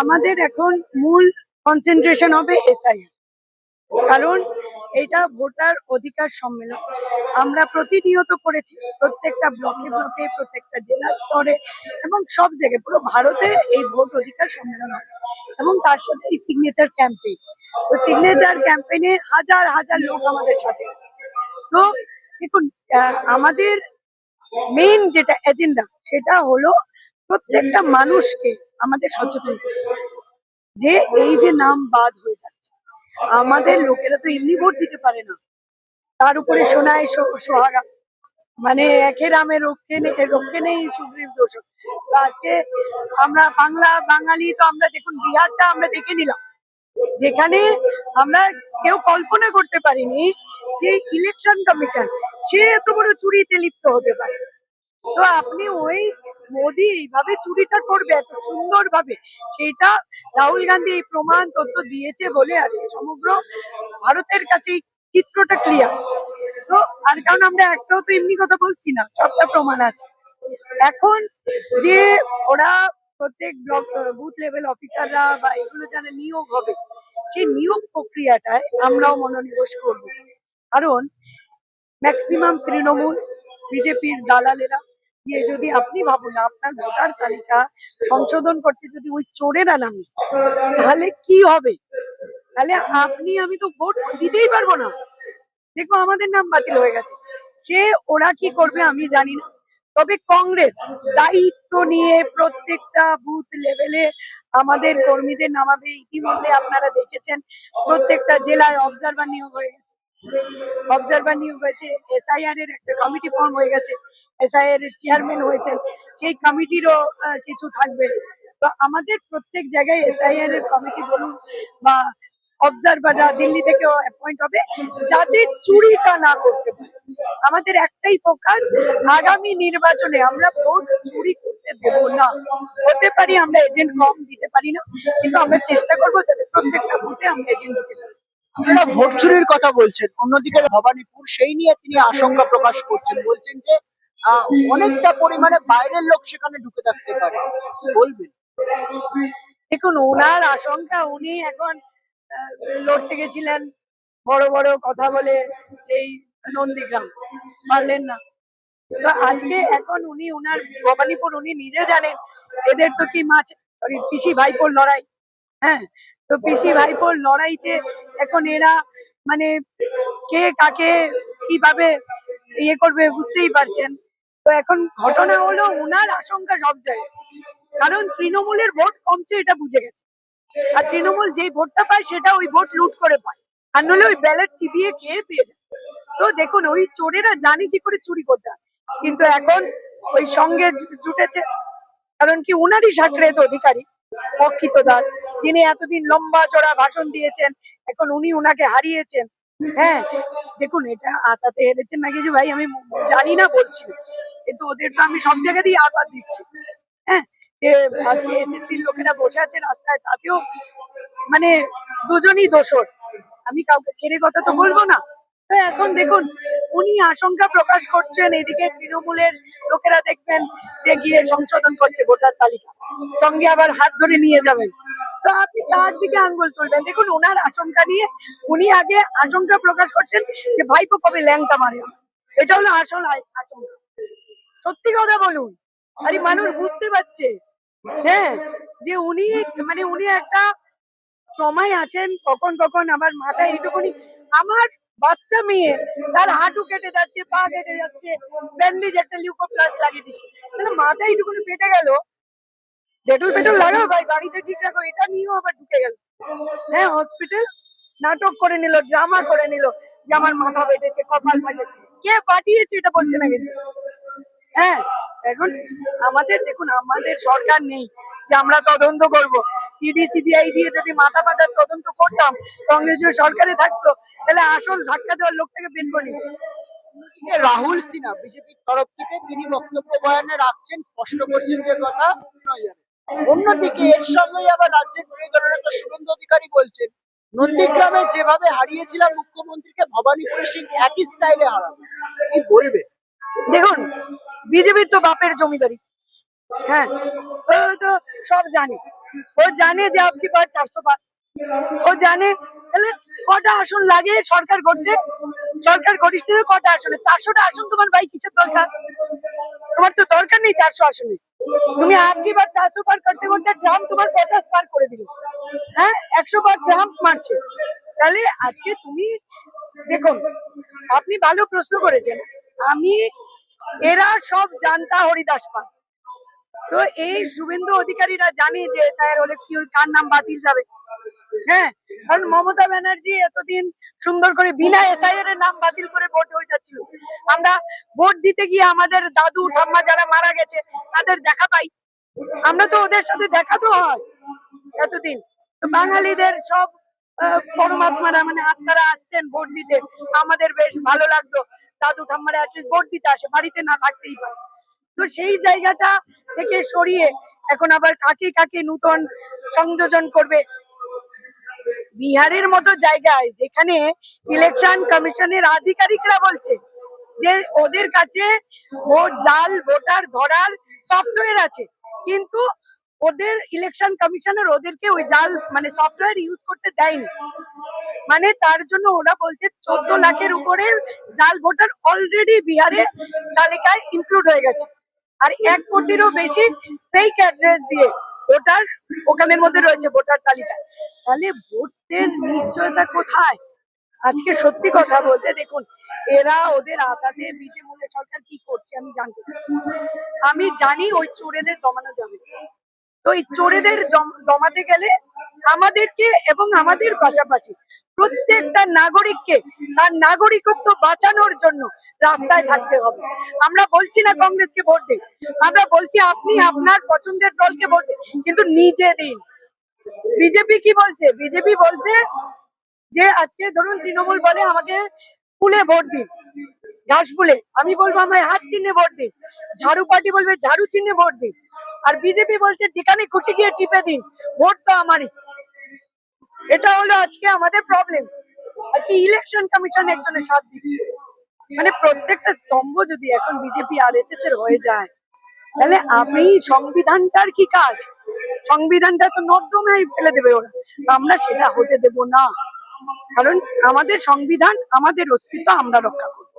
আমাদের এখন মূল কনসেন্ট্রেশন হবে এসআই কারণ এটা ভোটার অধিকার সম্মেলন। আমরা প্রতিনিয়ত করেছি প্রত্যেকটা ব্লকে ব্লকে, প্রত্যেকটা জেলা স্তরে এবং সব জায়গায়, পুরো ভারতে এই ভোট অধিকার সম্মেলন হয়। এবং তার সাথে এই সিগনেচার ক্যাম্পেইন তো সিগনেচার ক্যাম্পেইনে হাজার হাজার লোক আমাদের সাথে আছে। তো দেখুন আমাদের মেইন যেটা এজেন্ডা সেটা হলো প্রত্যেকটা মানুষকে আমাদের সচেতন যে এই যে নাম বাদ হয়ে যাচ্ছে, আমাদের লোকেরা তো এমনি ভোট দিতে পারে না। তার উপরে সোনায় সোহাগা। মানে একে রামে রক্ষে নেই রক্ষে নেই সুগ্রীব দোষ। আজকে আমরা বাংলা, বাঙালি তো আমরা দেখুন, বিহারটা আমরা দেখে নিলাম। যেখানে আমরা কেউ কল্পনা করতে পারিনি যে ইলেকশন কমিশন সে এত বড় চুরিতে লিপ্ত হতে পারে। তো আপনি ওই মোদি এইভাবে চুরিটা করবে, এত সুন্দর ভাবে সেটা রাহুল গান্ধী এই প্রমাণ তথ্য দিয়েছে বলে আজকে সমগ্র ভারতের কাছে চিত্রটা ক্লিয়ার তো, আর কারণ আমরা একটাও তো এমনি কথা বলছি না, সবটা প্রমাণ আছে। এখন যে ওরা প্রত্যেক ব্লক বুথ লেভেল অফিসাররা বা এগুলো যারা নিয়োগ হবে, সেই নিয়োগ প্রক্রিয়াটায় আমরাও মনোনিবেশ করব। কারণ ম্যাক্সিমাম তৃণমূল, বিজেপির দালালেরা দিয়ে যদি আপনি ভাবুন আপনার ভোটার তালিকা সংশোধন করতে যদি ওই চোরেরা নামে তাহলে কি হবে? তাহলে আপনি, আমি তো ভোট দিতেই পারব না। দেখব আমাদের নাম বাতিল হয়ে গেছে। সে, ওরা কি করবে আমি জানি না। তবে কংগ্রেস দায়িত্ব নিয়ে প্রত্যেকটা বুথ লেভেলে আমাদের কর্মীদের নামাবে। ইতিমধ্যে আপনারা দেখেছেন প্রত্যেকটা জেলায় অবজারভার নিয়োগ হয়ে গেছে। অবজারভার নিয়োগ হয়েছে এসআইআর এর একটা কমিটি ফর্ম হয়ে গেছে। এসআইআর এর চেয়ারম্যান হয়েছেন, সেই কমিটিরও কিছু থাকবে। তো আমাদের প্রত্যেক জায়গায় এসআইআর এর কমিটি বলুন বা অবজারভাররা দিল্লি থেকেও অ্যাপয়েন্ট হবে, যাতে চুরিটা না করতে আমাদের একটাই ফোকাস আগামী নির্বাচনে আমরা ভোট চুরি করতে দেব না। হতে পারি আমরা এজেন্ট কম দিতে পারি না, কিন্তু আমরা চেষ্টা করব যাতে প্রত্যেকটা বুথে আমরা এজেন্ট দিতে পারি। আপনারা ভোট চুরির কথা বলছেন, অন্যদিকে ভবানীপুর, সেই নিয়ে তিনি আশঙ্কা প্রকাশ করছেন, বলছেন যে অনেকটা পরিমাণে বাইরের লোক সেখানে ঢুকে থাকতে পারে। বলবেন? দেখুন ওনার আশঙ্কা, উনি এখন লড়তে গেছিলেন, বড় বড় কথা বলে, সেই নন্দীগ্রাম। পারলেন না। তো আজকে এখন উনি ওনার ভবানীপুর উনি নিজে জানেন, এদের তো কি মাছ সরি পিসি ভাইপোর লড়াই। হ্যাঁ তো পিসি ভাইপোর লড়াইতে এখন এরা মানে কে কাকে কীভাবে ইয়ে করবে বুঝতেই পারছেন। তো এখন ঘটনা হলো ওনার আশঙ্কা সব জায়গায়। কারণ তৃণমূলের ভোট কমছে, এটা বুঝে গেছে। আর তৃণমূল যেই ভোটটা পায়, সেটা ওই ভোট লুট করে পায়। আর নলে ওই ব্যালট চিবিয়ে খেয়ে পেয়ে যায়। তো দেখুন, ওই চোরেরা জানি কি করে চুরি করতে কিন্তু এখন ওই সঙ্গে জুটেছে। কারণ কি, উনারই সাকরেত অধিকারী অক্ষিতদার যিনি এতদিন লম্বা চড়া ভাষণ দিয়েছেন, এখন উনি উনাকে হারিয়েছেন। হ্যাঁ দেখুন, এটা আতাতে হেরেছেন না কিছু ভাই, আমি জানি না, বলছি। কিন্তু ওদের তো আমি সব জায়গাতেই আঘাত দিচ্ছি। হ্যাঁ আজকে এসএসসির লোকেরা বসে আছে রাস্তায়, তাতেও মানে দুজনই দোষর। আমি কাউকে ছেড়ে কথা তো বলব না। তো এখন দেখুন, উনি আশঙ্কা প্রকাশ করছেন, এদিকে তৃণমূলের লোকেরা দেখবেন যে গিয়ে সংশোধন করছে ভোটার তালিকা। সঙ্গে আবার হাত ধরে নিয়ে যাবেন। তো আপনি তার দিকে আঙ্গুল তুলবেন? দেখুন ওনার আশঙ্কা নিয়ে উনি আগে আশঙ্কা প্রকাশ করছেন যে ভাইপো কবে ল্যাংটা মারে। এটা হলো আসল আশঙ্কা। সত্যি কথা বলুন। আরে মানুষ বুঝতে পারছে। হ্যাঁ যে উনি মানে উনি একটা সময় আছেন, কখন কখন আমার মাথায় এইটুকুনি। আমার বাচ্চা মেয়ে, তার হাঁটু কেটে যাচ্ছে, পা কেটে যাচ্ছে, ব্যান্ডেজ একটা লিউকো প্লাস লাগিয়ে দিচ্ছে। তাহলে মাথা এইটুকুনি ফেটে গেল? ডেটল পেটল লাগাও ভাই, বাড়িতে ঠিক রাখো, এটা নিয়েও আবার ঢুকে গেল। হ্যাঁ হসপিটাল নাটক করে নিল ড্রামা করে নিল, যে আমার মাথা ফেটেছে, কপাল ফাটেছে। কে পাঠিয়েছে এটা বলছে না কিন্তু। হ্যাঁ এখন আমাদের দেখুন আমাদের সরকার নেই যে আমরা তদন্ত করব। ইডি সিবিআই দিয়ে যদি মাথা ফাটার তদন্ত করতাম কংগ্রেস সরকারে থাকতো তাহলে আসল ধাক্কা দেওয়ার লোকটাকে বের করে রাহুল সিনহা বিজেপির তরফ থেকে তিনি বক্তব্য বয়ানে রাখছেন স্পষ্ট করছেন যে কথা অন্যদিকে এর সঙ্গেই আবার রাজ্যের বিরোধী দলনেতা শুভেন্দু অধিকারী বলছেন নন্দীগ্রামে যেভাবে হারিয়েছিলাম মুখ্যমন্ত্রীকে ভবানীপুরে সিং একই স্টাইলে হারাবে। কি বলবেন? দেখুন বিজেপির তো বাপের জমিদারি। হ্যাঁ ও তো সব জানে। ও জানে যে আপনি পার চারশো পার ও জানে, তাহলে কটা আসন লাগে সরকার করতে সরকার গরিষ্ঠ কটা আসনে? চারশোটা আসন তোমার ভাই কিসের দরকার? তোমার তো দরকার নেই চারশো আসনে। তুমি আপনি বার চারশো পার করতে করতে ট্রাম্প তোমার পঞ্চাশ পার করে দিল। হ্যাঁ একশো বার ট্রাম্প মারছে। তাহলে আজকে তুমি, দেখুন, আপনি ভালো প্রশ্ন করেছেন। আমি এরা সব জানতা হরিদাস পাল। তো এই শুভেন্দু অধিকারীরা জানে যে এসআইআর হলে কি কার নাম বাতিল যাবে। হ্যাঁ কারণ মমতা ব্যানার্জি এতদিন সুন্দর করে বিনা এসআইআর এর নাম বাতিল করে ভোট হয়ে যাচ্ছিল। আমরা ভোট দিতে গিয়ে আমাদের দাদু, ঠাম্মা যারা মারা গেছে, তাদের দেখা পাই। আমরা তো ওদের সাথে দেখা তো হয় এতদিন। বাঙালিদের সব পরমাত্মারা মানে আত্মারা আসতেন ভোট দিতে। আমাদের বেশ ভালো লাগতো। দাদু ঠাম্মারা ভোট দিতে আসে, বাড়িতে না থাকতেই পারে। তো সেই জায়গাটা থেকে সরিয়ে এখন আবার কাকে কাকে নূতন সংযোজন করবে? বিহারের মতো জায়গায় যেখানে ইলেকশন কমিশনের আধিকারিকরা বলছে যে ওদের কাছে ভোট, জাল, ভোটার ধরার সফটওয়্যার আছে। কিন্তু ওদের ইলেকশন কমিশনার ওদেরকে ওই জাল মানে সফটওয়্যার ইউজ করতে দেয়নি। মানে তার জন্য ওরা বলছে চোদ্দ লাখের উপরে জাল ভোটার অলরেডি বিহারে তালিকায় ইনক্লুড হয়ে গেছে। আর এক কোটিরও বেশি ফেক অ্যাড্রেস দিয়ে ভোটার ওখানের মধ্যে রয়েছে ভোটার তালিকায় তাহলে ভোটের নিশ্চয়তা কোথায়? আজকে সত্যি কথা বলতে দেখুন, এরা ওদের আতাতে বিজেপি সরকার কি করছে আমি জানতে আমি জানি ওই চোরেদের দমানো যাবে। তো এই চোরেদের দমাতে গেলে আমাদেরকে এবং আমাদের পাশাপাশি প্রত্যেকটা নাগরিককে তার নাগরিকত্ব বাঁচানোর জন্য রাস্তায় থাকতে হবে। আমরা বলছি না কংগ্রেসকে ভোট দিন, আমরা বলছি আপনি আপনার পছন্দের দলকে ভোট দিন, কিন্তু নিজে দিন। বিজেপি কি বলছে? বিজেপি বলছে যে আজকে ধরুন তৃণমূল বলে আমাকে ফুলে ভোট দিন, ঘাস ফুলে। আমি বলব আমায় হাত চিহ্নে ভোট দিন, ঝাড়ু পার্টি বলবে ঝাড়ু চিহ্নে ভোট দিন। আর বিজেপি বলছে, যেখানে খুশি গিয়ে টিপে দিন, ভোট তো আমারই। এটা হলো আজকে আমাদের প্রবলেম আজকে ইলেকশন কমিশন একজনের সাথ দিচ্ছে। মানে প্রত্যেকটা স্তম্ভ যদি এখন বিজেপি আর এস এর হয়ে যায়, তাহলে আপনি সংবিধানটার কি কাজ? সংবিধানটা তো নর্দমায় ফেলে দেবে ওরা। আমরা সেটা হতে দেব না। কারণ আমাদের সংবিধান, আমাদের অস্তিত্ব আমরা রক্ষা করব